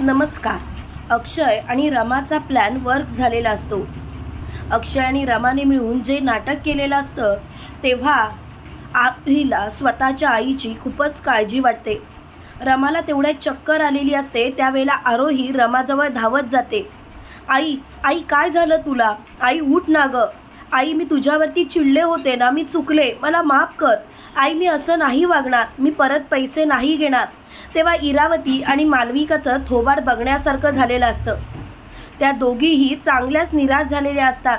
नमस्कार. अक्षय आणि रमाचा plan work झालेला असतो. अक्षय आणि रमाने मिळून जे नाटक केलेलं असतं तेव्हा आईला स्वतःच्या आईची खूपच काळजी वाटते. रमाला तेवढ्या चक्कर आलेली असते त्यावेळेला आरोही रमाजवळ धावत जाते. आई आई काय झालं तुला? आई उठ ना गं. आई मी तुझ्यावरती चिडले होते ना मी चुकले. मला माफ कर. आई मी असं नाही वागणार. मी परत पैसे नाही घेणार. तेव्हा इरावती आणि मालविकाचं थोबाड बघण्यासारखं झालेलं असतं. त्या दोघीही चांगल्याच निराश झालेल्या असतात.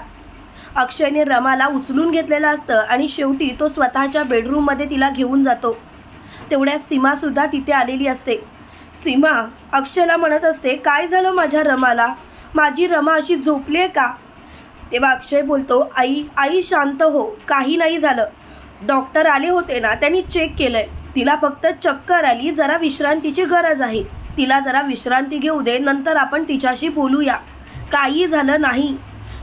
अक्षयने रमाला उचलून घेतलेलं असतं आणि शेवटी तो स्वतःच्या बेडरूममध्ये तिला घेऊन जातो. तेवढ्या सीमासुद्धा तिथे आलेली असते. सीमा अक्षयला म्हणत असते काय झालं माझ्या रमाला? माझी रमा अशी झोपली आहे का? तेव्हा अक्षय बोलतो आई आई शांत हो काही नाही झालं. डॉक्टर आले होते ना त्यांनी चेक केलं आहे तिला फक्त चक्कर आली जरा विश्रांतीची गरज आहे. तिला जरा विश्रांती घेऊ दे नंतर आपण तिच्याशी बोलूया. काही झालं नाही.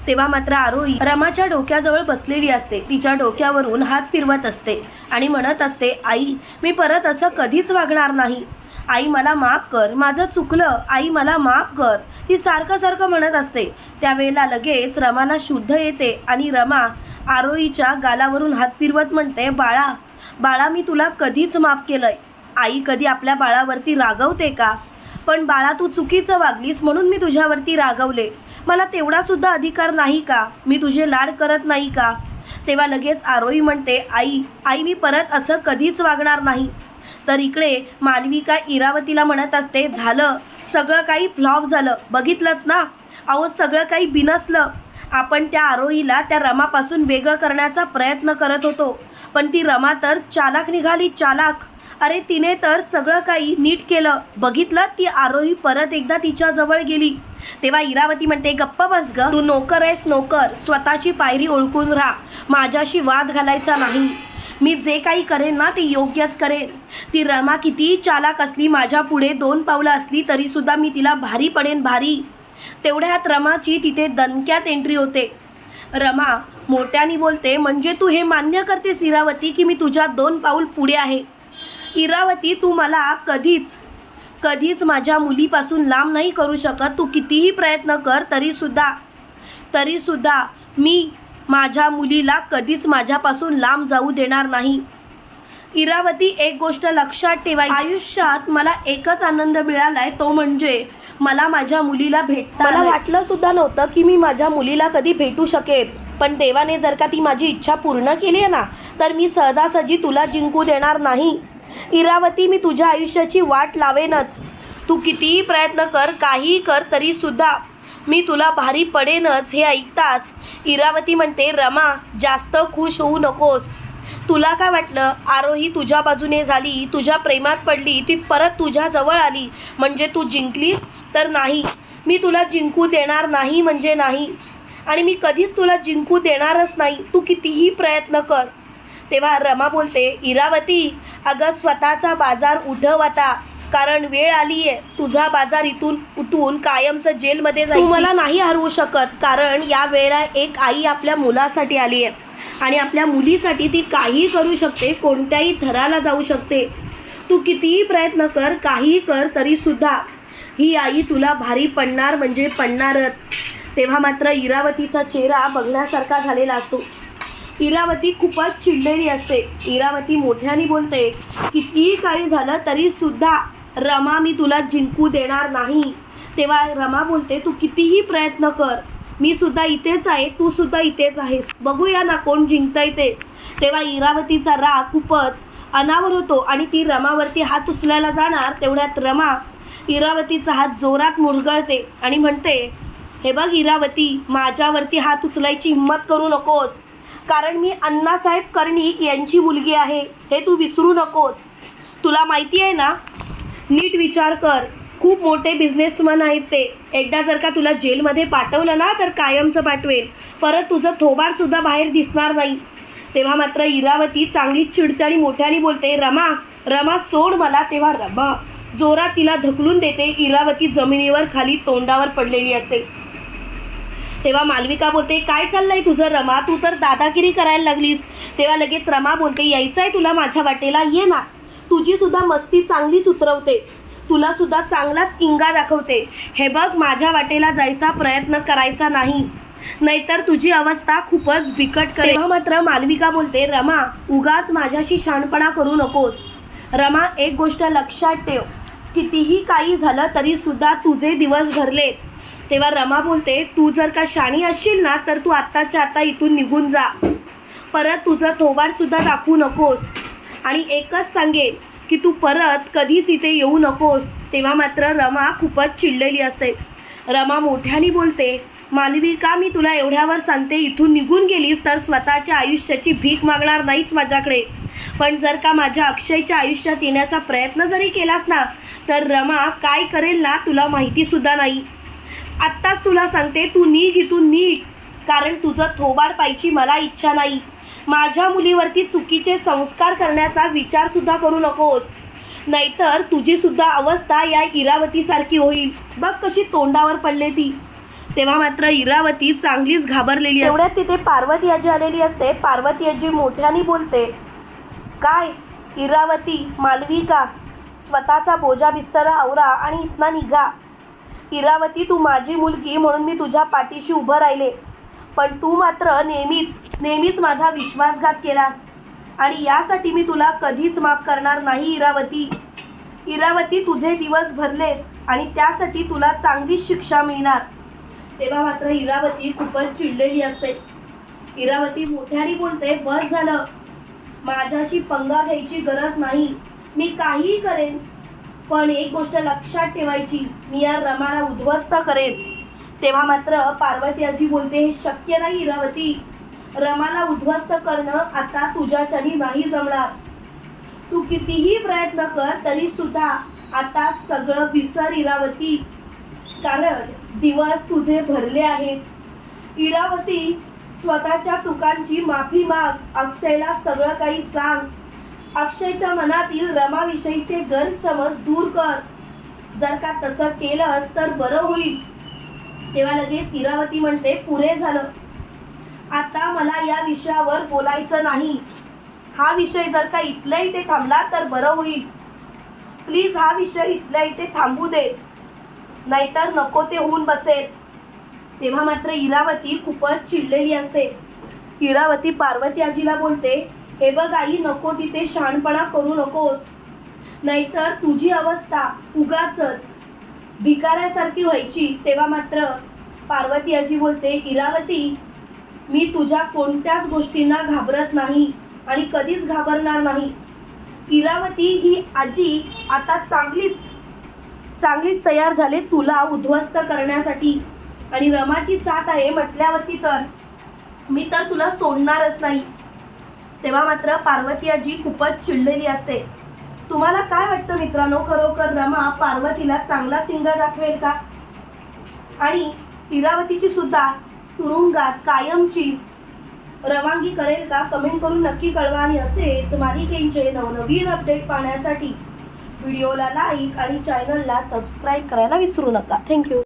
तेव्हा मात्र आरोही रमाच्या डोक्याजवळ बसलेली असते. तिच्या डोक्यावरून हात फिरवत असते आणि म्हणत असते आई मी परत असं कधीच वागणार नाही. आई मला माफ कर. माझं चुकलं. आई मला माफ कर. ती सारखं सारखं म्हणत असते. त्यावेळेला लगेच रमाला शुद्ध येते आणि रमा आरोहीच्या गालावरून हात फिरवत म्हणते बाळा बाळा मी तुला कधीच माफ केलंय. आई कधी आपल्या बाळावरती रागवते का? पण बाळा तू चुकीचं वागलीस म्हणून मी तुझ्यावरती रागवले. मला तेवढासुद्धा अधिकार नाही का? मी तुझे लाड करत नाही का? तेव्हा लगेच आरोही म्हणते आई आई मी परत असं कधीच वागणार नाही. तर इकडे मालविका इरावतीला म्हणत असते झालं. सगळं काही फ्लॉप झालं. बघितलं ना? अहो सगळं काही बिनसलं. आपण त्या आरोहीला त्या रमापासून वेगळं करण्याचा प्रयत्न करत होतो. पण ती रमा तर चालाक निघाली चालाक. अरे तिने तर सगळं काही नीट केलं. बघितलं ती आरोही परत एकदा तिच्या जवळ गेली. तेव्हा इरावती म्हणते गप्प बस ग. तू नोकर आहेस नोकर. स्वतःची पायरी ओळखून राहा. माझ्याशी वाद घालायचा नाही. मी जे काही करेन ना ते योग्यच करेन. ती रमा कितीही चालाक असली माझ्या पुढे दोन पावलं असली तरीसुद्धा मी तिला भारी पडेन भारी. तेवढ्यात रमाची तिथे दणक्यात एंट्री होते. रमा मोठ्याने बोलते म्हणजे तू हे मान्य करतेस इरावती की मी तुझ्या दोन पाऊल पुढे आहे? इरावती तू मला कधीच कधीच माझ्या मुलीपासून लांब नाही करू शकत. तू कितीही प्रयत्न कर तरीसुद्धा तरीसुद्धा मी माझ्या मुलीला कधीच माझ्यापासून लांब जाऊ देणार नाही. इरावती एक गोष्ट लक्षात ठेवायची. आयुष्यात मला एकच आनंद मिळालाय तो म्हणजे मला माझ्या मुलीला भेटता मला वाटलं सुद्धा नव्हतं की मी माझ्या मुलीला कधी भेटू शकेन. पण देवाने जर का ती माझी इच्छा पूर्ण केली आहे ना तर मी सहजासहजी तुला जिंकू देणार नाही. इरावती मी तुझ्या आयुष्याची वाट लावेनच. तू कितीही प्रयत्न कर काहीही कर तरी सुद्धा मी तुला भारी पडेनच हे ऐकताच. इरावती म्हणते रमा जास्त खुश होऊ नकोस. तुला काय वाटलं? आरोही तुझ्या बाजूने झाली तुझ्या प्रेमात पडली ती परत तुझ्या जवळ आली. म्हणजे तू जिंकलीस तर नाही. मी तुला जिंकू देणार नाही म्हणजे नाही. आणि मी कधीच तुला जिंकू देणारच नाही. तू कितीही प्रयत्न कर. तेव्हा रमा बोलते इरावती अगं स्वतःचा बाजार उठव आता. कारण वेळ आली आहे तुझा बाजार इथून उठून कायमचं जेलमध्ये तू मला नाही हरवू शकत. कारण या वेळेला एक आई आपल्या मुलासाठी आली आहे आणि आपल्या मुलीसाठी ती काहीही करू शकते कोणत्याही थराला जाऊ शकते. तू कितीही प्रयत्न कर काहीही कर तरीसुद्धा. ही आई तुला भारी पडणार म्हणजे पडणारच. तेव्हा मात्र इरावतीचा चेहरा बघण्यासारखा झालेला असतो. इरावती खूपच चिडलेली असते. इरावती मोठ्याने बोलते कितीही काही झालं तरीसुद्धा रमा मी तुला जिंकू देणार नाही. तेव्हा रमा बोलते तू कितीही प्रयत्न कर मी सुद्धा इथेच आहे तू सुद्धा इथेच आहेस. बघूया ना कोण जिंकतंय ते. तेव्हा इरावतीचा राग खूपच अनावर होतो आणि ती रमावरती हात उचलायला जाणार तेवढ्यात रमा इरावतीचा हात जोरात मुरगळते आणि म्हणते हे बघ इरावती माझ्यावरती हात उचलायची हिंमत करू नकोस. कारण मी अण्णासाहेब कर्णिक यांची मुलगी आहे. हे तू विसरू नकोस. तुला माहिती आहे ना? नीट विचार कर. खूप मोठे बिझनेसमॅन आहेत ते. एकदा जर का तुला जेलमध्ये पाठवलं ना तर कायमचं पाठवेल. परत तुझं थोबाडसुद्धा बाहेर दिसणार नाही. तेव्हा मात्र इरावती चांगली चिडते आणि मोठ्याने बोलते रमा रमा सोड मला. तेव्हा रमा जोरात तिला ढकलून देते. इरावती जमिनीवर खाली तोंडावर पडलेली असते. तेव्हा मालविका बोलते काय चाललंय तुझं रमा? तू तर दादागिरी करायला लागलीस. तेव्हा लगेच रमा बोलते यायचं आहे तुला माझ्या वाटेला ये ना. तुझीसुद्धा मस्ती चांगलीच उतरवते. तुला सुद्धा चांगलाच इंगा दाखवते. हे बघ माझ्या वाटेला जायचा प्रयत्न करायचा नाही. नाहीतर तुझी अवस्था खूपच बिकट करेल. मात्र मालविका बोलते रमा उगाच माझ्याशी शहाणपणा करू नकोस. रमा एक गोष्ट लक्षात ठेव. कितीही काही झालं तरी सुद्धा तुझे दिवस भरलेत तेव्हा रमा बोलते तू जर का शाणी असशील ना तर तू आत्ताच्या आता इथून निघून जा. परत तुझं थोबाडसुद्धा दाखवू नकोस. आणि एकच सांगेन की तू परत कधीच इथे येऊ नकोस. तेव्हा मात्र रमा खूपच चिडलेली असते. रमा मोठ्याने बोलते मालविका मी तुला एवढ्यावर सांगते? इथून निघून गेलीस तर स्वतःच्या आयुष्याची भीक मागणार नाहीच माझ्याकडे. पण जर का माझ्या अक्षयच्या आयुष्यात येण्याचा प्रयत्न जरी केलास ना तर रमा काय करेल ना तुला माहितीसुद्धा नाही. आत्ताच तुला सांगते तू नीघ इथून नीघ. कारण तुझं थोबाड पाहिजे मला इच्छा नाही. माझ्या मुलीवरती चुकीचे संस्कार करण्याचा विचारसुद्धा करू नकोस. नाहीतर तुझीसुद्धा अवस्था या इरावतीसारखी होईल. बघ कशी तोंडावर पडले ती. तेव्हा मात्र इरावती चांगलीच घाबरलेली एवढ्यात तिथे पार्वती आजी आलेली असते. पार्वती आजी मोठ्याने बोलते काय इरावती मालविका स्वतःचा बोजा बिस्तरा आवरा आणि इतना निघा. इरावती तू माझी मुलगी म्हणून मी तुझ्या पाठीशी उभं राहिले. पण तू मात्र नेहमीच नेहमीच माझा विश्वासघात केलास. आणि यासाठी मी तुला कधीच माफ करणार नाही इरावती. इरावती तुझे दिवस भरले आणि त्यासाठी तुला चांगलीच शिक्षा मिळणार. तेव्हा मात्र इरावती खूपच चिडलेली असते. इरावती मोठ्याने बोलते बस झालं. माझ्याशी पंगा घ्यायची गरज नाही. मी काहीही करेन पण एक गोष्ट लक्षात ठेवायची. मी या रमाला उद्ध्वस्त करेन. तेव्हा मात्र पार्वती आजी बोलते हे शक्य नाही इरावती. रमाला उद्ध्वस्त करणं आता तुझ्याच्यानी नाही जमणार. तू कितीही प्रयत्न कर तरी सुद्धा आता सगळं विसर इरावती. कारण दिवस तुझे भरले आहेत. इरावती स्वतःच्या चुकांची माफी माग अक्षयला सगळं काही सांग. अक्षयच्या मनातील रमाविषयीचे गैरसमज दूर कर. जर का तसं केलंस तर बरं होईल. तेव्हा लगेच इरावती म्हणते पुरे झालं. आता मला या विषयावर बोलायचं नाही. हा विषय जर का इथल्या इथे थांबला तर बरं होईल. प्लीज हा विषय इथल्या इथे थांबू दे. नाहीतर नको ते होऊन बसेल. तेव्हा मात्र इरावती खूपच चिडलेली असते. इरावती पार्वती आजीला बोलते हे बघ आई नको तिथे शहाणपणा करू नकोस. नाहीतर तुझी अवस्था उगाच भिकाऱ्यासारखी व्हायची तेव्हा मात्र पार्वती आजी बोलते इरावती मी तुझ्या कोणत्याच गोष्टींना घाबरत नाही आणि कधीच घाबरणार नाही. इरावती ही आजी आता चांगलीच चांगलीच तयार झाले तुला उद्ध्वस्त करण्यासाठी. आणि रमाची साथ आहे म्हटल्यावरती तर मी तर तुला सोडणारच नाही. तेव्हा मात्र पार्वती आजी खूपच चिडलेली असते. तुम्हाला काय वाटतं मित्रांनो? खरोखर रमा पार्वतीला चांगला चिंगा दाखवेल का? आणि इरावतीची सुद्धा तुरुंगात कायमची रवानगी करेल का? कमेंट करून नक्की कळवा आणि असेच मालिकेंचे नवनवीन अपडेट पाहण्यासाठी व्हिडिओला लाईक आणि चॅनलला सबस्क्राईब करायला विसरू नका. थँक्यू